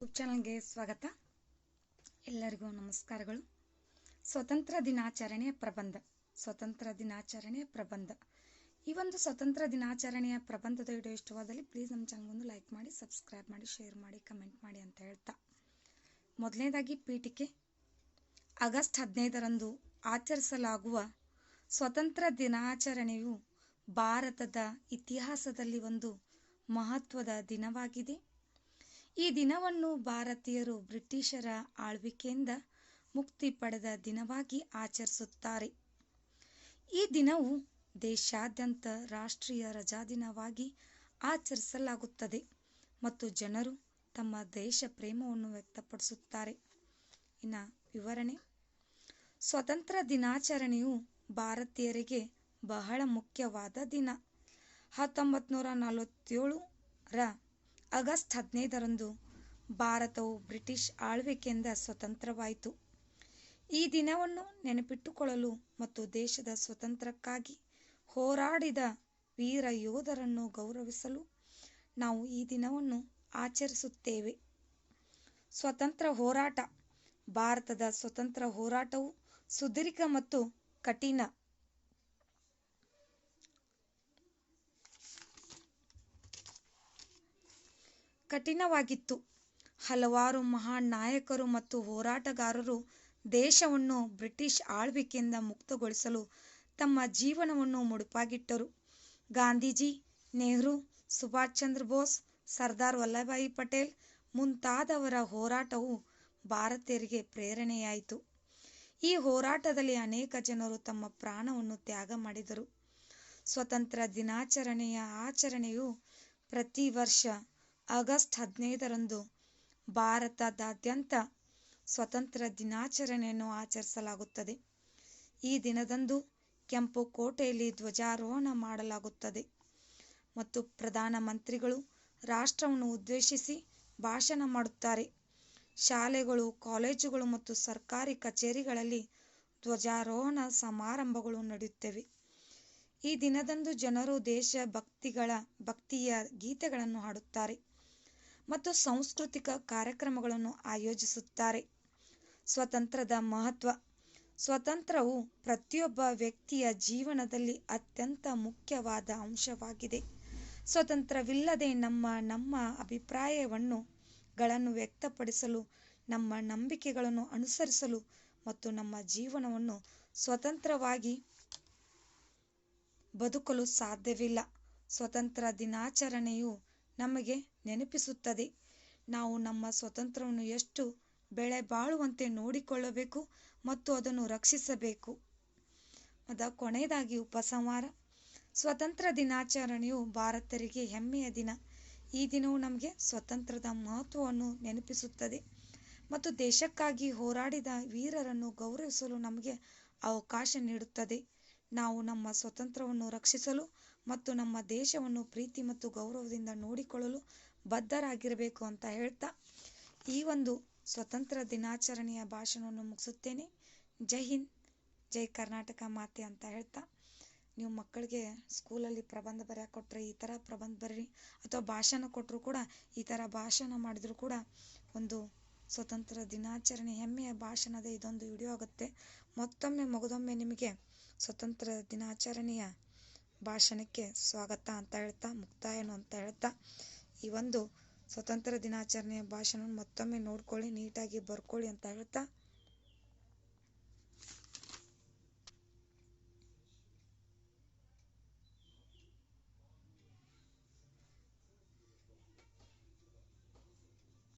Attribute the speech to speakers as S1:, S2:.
S1: YouTube ಚಾನಲ್ಗೆ ಸ್ವಾಗತ. ಎಲ್ಲರಿಗೂ ನಮಸ್ಕಾರಗಳು. ಸ್ವತಂತ್ರ ದಿನಾಚರಣೆಯ ಪ್ರಬಂಧ. ಸ್ವತಂತ್ರ ದಿನಾಚರಣೆಯ ಪ್ರಬಂಧ. ಈ ಒಂದು ಸ್ವತಂತ್ರ ದಿನಾಚರಣೆಯ ಪ್ರಬಂಧದ ವಿಡಿಯೋ ಇಷ್ಟವಾದಲ್ಲಿ ಪ್ಲೀಸ್ ನಮ್ಮ ಚಾನಲ್ ಒಂದು ಲೈಕ್ ಮಾಡಿ ಸಬ್ಸ್ಕ್ರೈಬ್ ಮಾಡಿ ಶೇರ್ ಮಾಡಿ ಕಮೆಂಟ್ ಮಾಡಿ ಅಂತ ಹೇಳ್ತಾ. ಮೊದಲನೇದಾಗಿ ಪೀಠಿಕೆ. ಆಗಸ್ಟ್ ಹದಿನೈದರಂದು ಆಚರಿಸಲಾಗುವ ಸ್ವತಂತ್ರ ದಿನಾಚರಣೆಯು ಭಾರತದ ಇತಿಹಾಸದಲ್ಲಿ ಒಂದು ಮಹತ್ವದ ದಿನವಾಗಿದೆ. ಈ ದಿನವನ್ನು ಭಾರತೀಯರು ಬ್ರಿಟಿಷರ ಆಳ್ವಿಕೆಯಿಂದ ಮುಕ್ತಿ ಪಡೆದ ದಿನವಾಗಿ ಆಚರಿಸುತ್ತಾರೆ. ಈ ದಿನವು ದೇಶಾದ್ಯಂತ ರಾಷ್ಟ್ರೀಯ ರಜಾದಿನವಾಗಿ ಆಚರಿಸಲಾಗುತ್ತದೆ ಮತ್ತು ಜನರು ತಮ್ಮ ದೇಶ ಪ್ರೇಮವನ್ನು ವ್ಯಕ್ತಪಡಿಸುತ್ತಾರೆ. ಇನ್ನ ವಿವರಣೆ. ಸ್ವತಂತ್ರ ದಿನಾಚರಣೆಯು ಭಾರತೀಯರಿಗೆ ಬಹಳ ಮುಖ್ಯವಾದ ದಿನ. ಹತ್ತೊಂಬತ್ತು ನೂರ ನಲವತ್ತೇಳರ ಆಗಸ್ಟ್ ಹದಿನೈದರಂದು ಭಾರತವು ಬ್ರಿಟಿಷ್ ಆಳ್ವಿಕೆಯಿಂದ ಸ್ವತಂತ್ರವಾಯಿತು. ಈ ದಿನವನ್ನು ನೆನಪಿಟ್ಟುಕೊಳ್ಳಲು ಮತ್ತು ದೇಶದ ಸ್ವತಂತ್ರಕ್ಕಾಗಿ ಹೋರಾಡಿದ ವೀರ ಯೋಧರನ್ನು ಗೌರವಿಸಲು ನಾವು ಈ ದಿನವನ್ನು ಆಚರಿಸುತ್ತೇವೆ. ಸ್ವತಂತ್ರ ಹೋರಾಟ, ಭಾರತದ ಸ್ವತಂತ್ರ ಹೋರಾಟವು ಸುದೀರ್ಘ ಮತ್ತು ಕಠಿಣ ಕಠಿಣವಾಗಿತ್ತು. ಹಲವಾರು ಮಹಾನ್ ನಾಯಕರು ಮತ್ತು ಹೋರಾಟಗಾರರು ದೇಶವನ್ನು ಬ್ರಿಟಿಷ್ ಆಳ್ವಿಕೆಯಿಂದ ಮುಕ್ತಗೊಳಿಸಲು ತಮ್ಮ ಜೀವನವನ್ನು ಮುಡುಪಾಗಿಟ್ಟರು. ಗಾಂಧೀಜಿ, ನೆಹರು, ಸುಭಾಷ್ ಚಂದ್ರ ಬೋಸ್, ಸರ್ದಾರ್ ವಲ್ಲಭಾಯಿ ಪಟೇಲ್ ಮುಂತಾದವರ ಹೋರಾಟವು ಭಾರತೀಯರಿಗೆ ಪ್ರೇರಣೆಯಾಯಿತು. ಈ ಹೋರಾಟದಲ್ಲಿ ಅನೇಕ ಜನರು ತಮ್ಮ ಪ್ರಾಣವನ್ನು ತ್ಯಾಗ ಮಾಡಿದರು. ಸ್ವತಂತ್ರ ದಿನಾಚರಣೆಯ ಆಚರಣೆಯು ಪ್ರತಿ ವರ್ಷ ಆಗಸ್ಟ್ ಹದಿನೈದರಂದು ಭಾರತದಾದ್ಯಂತ ಸ್ವತಂತ್ರ ದಿನಾಚರಣೆಯನ್ನು ಆಚರಿಸಲಾಗುತ್ತದೆ. ಈ ದಿನದಂದು ಕೆಂಪು ಕೋಟೆಯಲ್ಲಿ ಧ್ವಜಾರೋಹಣ ಮಾಡಲಾಗುತ್ತದೆ ಮತ್ತು ಪ್ರಧಾನಮಂತ್ರಿಗಳು ರಾಷ್ಟ್ರವನ್ನು ಉದ್ದೇಶಿಸಿ ಭಾಷಣ ಮಾಡುತ್ತಾರೆ. ಶಾಲೆಗಳು, ಕಾಲೇಜುಗಳು ಮತ್ತು ಸರ್ಕಾರಿ ಕಚೇರಿಗಳಲ್ಲಿ ಧ್ವಜಾರೋಹಣ ಸಮಾರಂಭಗಳು ನಡೆಯುತ್ತವೆ. ಈ ದಿನದಂದು ಜನರು ದೇಶ ಭಕ್ತಿಗಳ ಭಕ್ತಿಯ ಗೀತೆಗಳನ್ನು ಹಾಡುತ್ತಾರೆ. ಮತ್ತು ಸಾಂಸ್ಕೃತಿಕ ಕಾರ್ಯಕ್ರಮಗಳನ್ನು ಆಯೋಜಿಸುತ್ತಾರೆ. ಸ್ವತಂತ್ರದ ಮಹತ್ವ. ಸ್ವತಂತ್ರವು ಪ್ರತಿಯೊಬ್ಬ ವ್ಯಕ್ತಿಯ ಜೀವನದಲ್ಲಿ ಅತ್ಯಂತ ಮುಖ್ಯವಾದ ಅಂಶವಾಗಿದೆ. ಸ್ವತಂತ್ರವಿಲ್ಲದೆ ನಮ್ಮ ನಮ್ಮ ಅಭಿಪ್ರಾಯವನ್ನು, ಗಳನ್ನು ವ್ಯಕ್ತಪಡಿಸಲು, ನಮ್ಮ ನಂಬಿಕೆಗಳನ್ನು ಅನುಸರಿಸಲು ಮತ್ತು ನಮ್ಮ ಜೀವನವನ್ನು ಸ್ವತಂತ್ರವಾಗಿ ಬದುಕಲು ಸಾಧ್ಯವಿಲ್ಲ. ಸ್ವತಂತ್ರ ದಿನಾಚರಣೆಯು ನಮಗೆ ನೆನಪಿಸುತ್ತದೆ. ನಾವು ನಮ್ಮ ಸ್ವತಂತ್ರವನ್ನು ಎಷ್ಟು ಬೆಳೆ ಬಾಳುವಂತೆ ನೋಡಿಕೊಳ್ಳಬೇಕು ಮತ್ತು ಅದನ್ನು ರಕ್ಷಿಸಬೇಕು. ಅದ ಕೊನೆಯದಾಗಿ ಉಪಸಂಹಾರ. ಸ್ವತಂತ್ರ ದಿನಾಚರಣೆಯು ಭಾರತರಿಗೆ ಹೆಮ್ಮೆಯ ದಿನ. ಈ ದಿನವು ನಮಗೆ ಸ್ವತಂತ್ರದ ಮಹತ್ವವನ್ನು ನೆನಪಿಸುತ್ತದೆ ಮತ್ತು ದೇಶಕ್ಕಾಗಿ ಹೋರಾಡಿದ ವೀರರನ್ನು ಗೌರವಿಸಲು ನಮಗೆ ಅವಕಾಶ ನೀಡುತ್ತದೆ. ನಾವು ನಮ್ಮ ಸ್ವತಂತ್ರವನ್ನು ರಕ್ಷಿಸಲು ಮತ್ತು ನಮ್ಮ ದೇಶವನ್ನು ಪ್ರೀತಿ ಮತ್ತು ಗೌರವದಿಂದ ನೋಡಿಕೊಳ್ಳಲು ಬದ್ಧರಾಗಿರಬೇಕು ಅಂತ ಹೇಳ್ತಾ ಈ ಒಂದು ಸ್ವತಂತ್ರ ದಿನಾಚರಣೆಯ ಭಾಷಣವನ್ನು ಮುಗಿಸುತ್ತೇನೆ. ಜೈ ಹಿಂದ್, ಜೈ ಕರ್ನಾಟಕ ಮಾತೆ ಅಂತ ಹೇಳ್ತಾ. ನೀವು ಮಕ್ಕಳಿಗೆ ಸ್ಕೂಲಲ್ಲಿ ಪ್ರಬಂಧ ಬರೆಯಕ್ಕೆ ಕೊಟ್ಟರೆ ಈ ಥರ ಪ್ರಬಂಧ ಬರ್ರಿ. ಅಥವಾ ಭಾಷಣ ಕೊಟ್ಟರು ಕೂಡ ಈ ಥರ ಭಾಷಣ ಮಾಡಿದರೂ ಕೂಡ ಒಂದು ಸ್ವತಂತ್ರ ದಿನಾಚರಣೆ, ಹೆಮ್ಮೆಯ ಭಾಷಣದ ಇದೊಂದು ವಿಡಿಯೋ ಆಗುತ್ತೆ. ಮತ್ತೊಮ್ಮೆ, ಮಗದೊಮ್ಮೆ ನಿಮಗೆ ಸ್ವತಂತ್ರ ದಿನಾಚರಣೆಯ ಭಾಷಣಕ್ಕೆ ಸ್ವಾಗತ ಅಂತ ಹೇಳ್ತಾ, ಮುಕ್ತಾಯನು ಅಂತ ಹೇಳ್ತಾ, ಈ ಒಂದು ಸ್ವತಂತ್ರ ದಿನಾಚರಣೆಯ ಭಾಷಣ ಮತ್ತೊಮ್ಮೆ ನೋಡ್ಕೊಳ್ಳಿ, ನೀಟಾಗಿ ಬರ್ಕೊಳ್ಳಿ ಅಂತ ಹೇಳ್ತಾ